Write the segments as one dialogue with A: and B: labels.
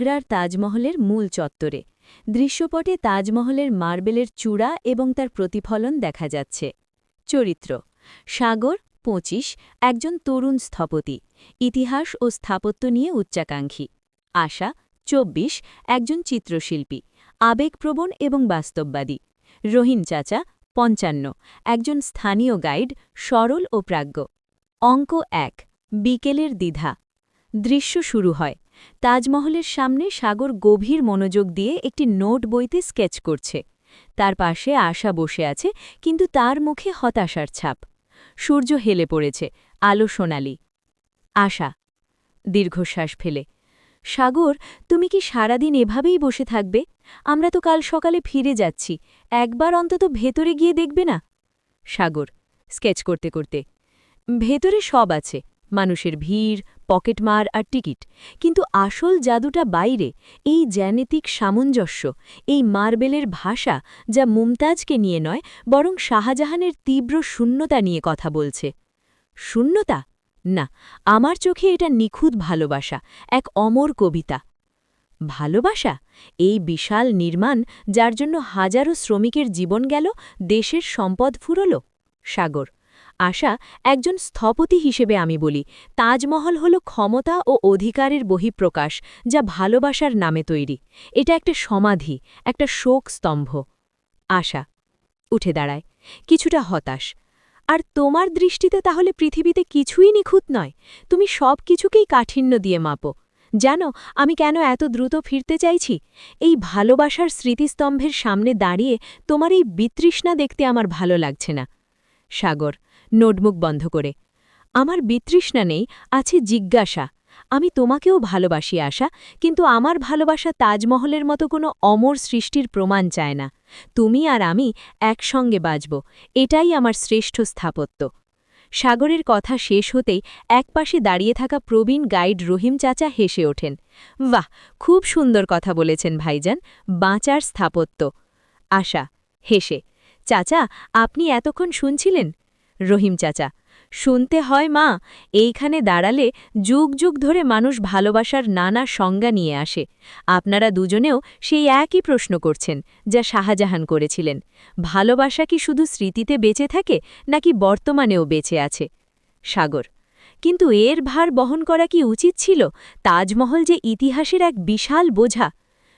A: আগ্রার তাজমহলের মূল চত্বরে। দৃশ্যপটে তাজমহলের মার্বেলের চূড়া এবং তার প্রতিফলন দেখা যাচ্ছে। চরিত্র, সাগর, পঁচিশ, একজন তরুণ স্থপতি, ইতিহাস ও স্থাপত্য নিয়ে উচ্চাকাঙ্ক্ষী। আশা, চব্বিশ, একজন চিত্রশিল্পী, আবেগপ্রবণ এবং বাস্তববাদী। রহিম চাচা, পঞ্চান্ন, একজন স্থানীয় গাইড, সরল ও প্রাজ্ঞ। অঙ্ক এক, বিকেলের দ্বিধা। দৃশ্য শুরু হয়। তাজমহলের সামনে সাগর গভীর মনোযোগ দিয়ে একটি নোট বইতে স্কেচ করছে। তার পাশে আশা বসে আছে, কিন্তু তার মুখে হতাশার ছাপ। সূর্য হেলে পড়েছে, আলো সোনালি। আশা, দীর্ঘশ্বাস ফেলে। সাগর, তুমি কি সারাদিন এভাবেই বসে থাকবে? আমরা তো কাল সকালে ফিরে যাচ্ছি, একবার অন্তত ভেতরে গিয়ে দেখবে না? সাগর, স্কেচ করতে করতে। ভেতরে সব আছে, মানুষের ভিড় পকেটমার আর টিকিট। কিন্তু আসল জাদুটা বাইরে, এই জ্যানেতিক সামঞ্জস্য, এই মার্বেলের ভাষা যা মুমতাজকে নিয়ে নয়, বরং শাহজাহানের তীব্র শূন্যতা নিয়ে কথা বলছে। শূন্যতা? না, আমার চোখে এটা নিখুঁত ভালোবাসা, এক অমর কবিতা। ভালোবাসা? এই বিশাল নির্মাণ যার জন্য হাজারো শ্রমিকের জীবন গেল, দেশের সম্পদ ফুরল? সাগর আশা একজন স্থপতি হিসেবে আমি বলি। তাজমহল হল ক্ষমতা ও অধিকারের বহিঃপ্রকাশ যা ভালোবাসার নামে তৈরি। এটা একটা সমাধি, একটা শোক স্তম্ভ। আশা, উঠে দাঁড়ায়, কিছুটা হতাশ। আর তোমার দৃষ্টিতে তাহলে পৃথিবীতে কিছুই নিখুঁত নয়। তুমি সব কিছুকেই কাঠিন্য দিয়ে মাপো। জানো, আমি কেন এত দ্রুত ফিরতে চাইছি? এই ভালোবাসার স্মৃতিস্তম্ভের সামনে দাঁড়িয়ে তোমার এই বিতৃষ্ণা দেখতে আমার ভালো লাগছে না। সাগর নোটবুক বন্ধ করে। আমার বিতৃষ্ণা নেই, আছে জিজ্ঞাসা। আমি তোমাকেও ভালোবাসি আসা কিন্তু আমার ভালোবাসা তাজমহলের মতো কোনো অমর সৃষ্টির প্রমাণ চায় না। তুমি আর আমি একসঙ্গে বাজব, এটাই আমার শ্রেষ্ঠ স্থাপত্য। সাগরের কথা শেষ হতেই একপাশে দাঁড়িয়ে থাকা প্রবীণ গাইড রহিম চাচা হেসে ওঠেন, বাহ, খুব সুন্দর কথা বলেছেন ভাইজান, বাঁচার স্থাপত্য। আশা, হেসে, চাচা, আপনি এতক্ষণ শুনছিলেন? রহিম চাচা, শুনতে হয় মা, এইখানে দাঁড়ালে যুগ যুগ ধরে মানুষ ভালোবাসার নানা সংজ্ঞা নিয়ে আসে। আপনারা দুজনেও সেই একই প্রশ্ন করছেন, যা শাহজাহান করেছিলেন। ভালোবাসা কি শুধু স্মৃতিতে বেঁচে থাকে, নাকি বর্তমানেও বেঁচে আছে? সাগর, কিন্তু এর ভার বহন করা কি উচিত ছিল? তাজমহল যে ইতিহাসের এক বিশাল বোঝা।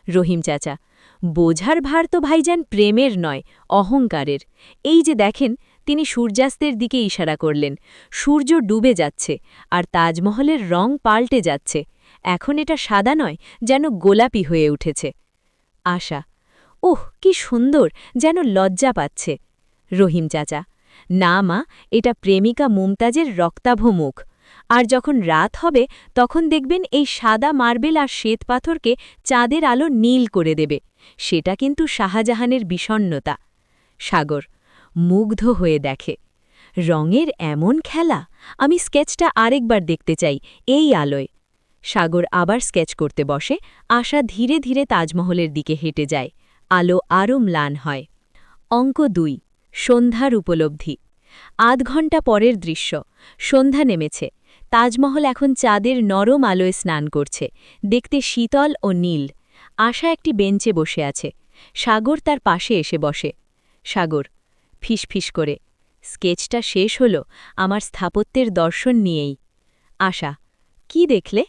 A: রহিম চাচা, বোঝার ভার তো ভাইজান প্রেমের নয়, অহংকারের। এই যে দেখেন তিনি সূর্যাস্তের দিকে ইশারা করলেন। সূর্য ডুবে যাচ্ছে আর তাজমহলের রং পাল্টে যাচ্ছে। এখন এটা সাদা নয়, যেন গোলাপি হয়ে উঠেছে। আশা ওহ কি সুন্দর, যেন লজ্জা পাচ্ছে। রহিম চাচা, না মা, এটা প্রেমিকা মুমতাজের রক্তাভ মুখ আর যখন রাত হবে, তখন দেখবেন এই সাদা মার্বেল আর শ্বেতপাথরকে চাঁদের আলো নীল করে দেবে। সেটা কিন্তু শাহজাহানের বিষণ্নতা সাগর মুগ্ধ হয়ে দেখে। রঙের এমন খেলা, আমি স্কেচটা আরেকবার দেখতে চাই, এই আলোয়। সাগর আবার স্কেচ করতে বসে, আশা ধীরে ধীরে তাজমহলের দিকে হেঁটে যায়, আলো আরও ম্লান হয়। অঙ্ক দুই, সন্ধ্যার উপলব্ধি। আধ ঘণ্টা পরের দৃশ্য, সন্ধ্যা নেমেছে, তাজমহল এখন চাঁদের নরম আলোয় স্নান করছে, দেখতে শীতল ও নীল। আশা একটি বেঞ্চে বসে আছে, সাগর তার পাশে এসে বসে। সাগর ফিসফিস করে। স্কেচটা শেষ হল আমার স্থাপত্যের দর্শন নিয়েই। আশা, কি দেখলে?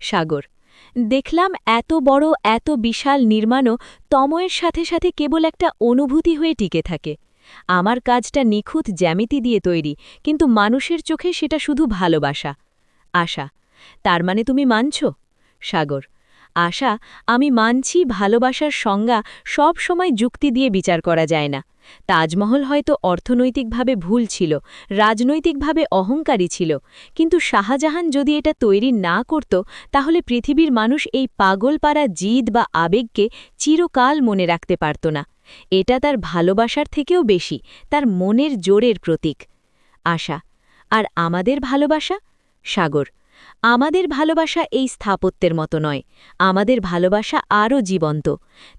A: সাগর, দেখলাম এত বড়, এত বিশাল নির্মাণও তময়ের সাথে সাথে কেবল একটা অনুভূতি হয়ে টিকে থাকে। আমার কাজটা নিখুঁত জ্যামিতি দিয়ে তৈরি, কিন্তু মানুষের চোখে সেটা শুধু ভালোবাসা। আশা, তার মানে তুমি মানছ? সাগর, আশা, আমি মানছি ভালোবাসার সংজ্ঞা সব সময় যুক্তি দিয়ে বিচার করা যায় না। তাজমহল হয়তো অর্থনৈতিকভাবে ভুল ছিল, রাজনৈতিকভাবে অহংকারী ছিল, কিন্তু শাহজাহান যদি এটা তৈরি না করত, তাহলে পৃথিবীর মানুষ এই পাগলপাড়া জিদ বা আবেগকে চিরকাল মনে রাখতে পারত না। এটা তার ভালোবাসার থেকেও বেশি, তার মনের জোরের প্রতীক। আশা, আর আমাদের ভালোবাসা? সাগর। আমাদের ভালোবাসা এই স্থাপত্যের মতো নয়, আমাদের ভালোবাসা আরও জীবন্ত।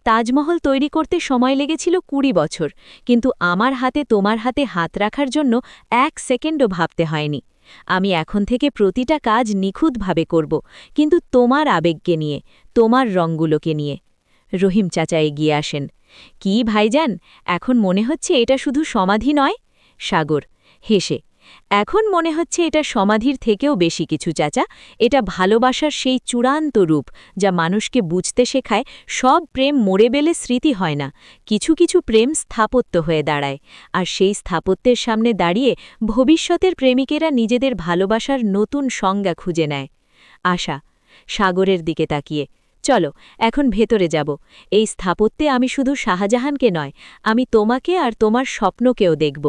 A: তাজমহল তৈরি করতে সময় লেগেছিল কুড়ি বছর, কিন্তু আমার হাতে তোমার হাতে হাত রাখার জন্য এক সেকেন্ডও ভাবতে হয়নি। আমি এখন থেকে প্রতিটা কাজ নিখুঁতভাবে করব, কিন্তু তোমার আবেগকে নিয়ে, তোমার রঙগুলোকে নিয়ে। রহিম চাচা এগিয়ে আসেন। কি ভাইজান, এখন মনে হচ্ছে এটা শুধু সমাধি নয়? সাগর, হেসে এখন মনে হচ্ছে এটা সমাধির থেকেও বেশি কিছু, চাচা। এটা ভালোবাসার সেই চূড়ান্ত রূপ, যা মানুষকে বুঝতে শেখায় সব প্রেম মরে বেলে স্মৃতি হয় না। কিছু কিছু প্রেম স্থাপত্য হয়ে দাঁড়ায়, আর সেই স্থাপত্যের সামনে দাঁড়িয়ে ভবিষ্যতের প্রেমিকেরা নিজেদের ভালোবাসার নতুন সংজ্ঞা খুঁজে নেয়। আশা, সাগরের দিকে তাকিয়ে, চলো, এখন ভেতরে যাব। এই স্থাপত্যে আমি শুধু শাহজাহানকে নয়, আমি তোমাকে আর তোমার স্বপ্নকেও দেখব।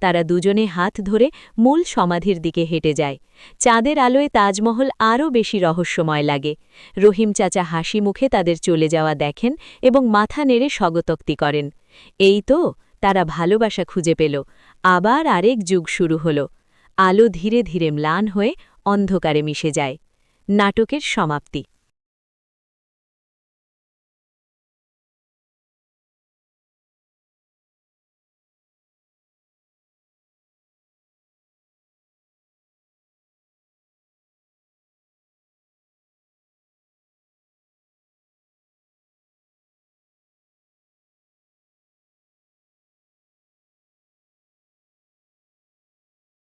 A: তারা দুজনে হাত ধরে মূল সমাধির দিকে হেঁটে যায়। চাঁদের আলোয় তাজমহল আরও বেশি রহস্যময় লাগে। রহিম চাচা হাসি মুখে তাদের চলে যাওয়া দেখেন এবং মাথা নেড়ে স্বগতোক্তি করেন। এই তো, তারা ভালোবাসা খুঁজে পেল। আবার আরেক যুগ শুরু হল। আলো ধীরে ধীরে ম্লান হয়ে অন্ধকারে মিশে যায়। নাটকের সমাপ্তি।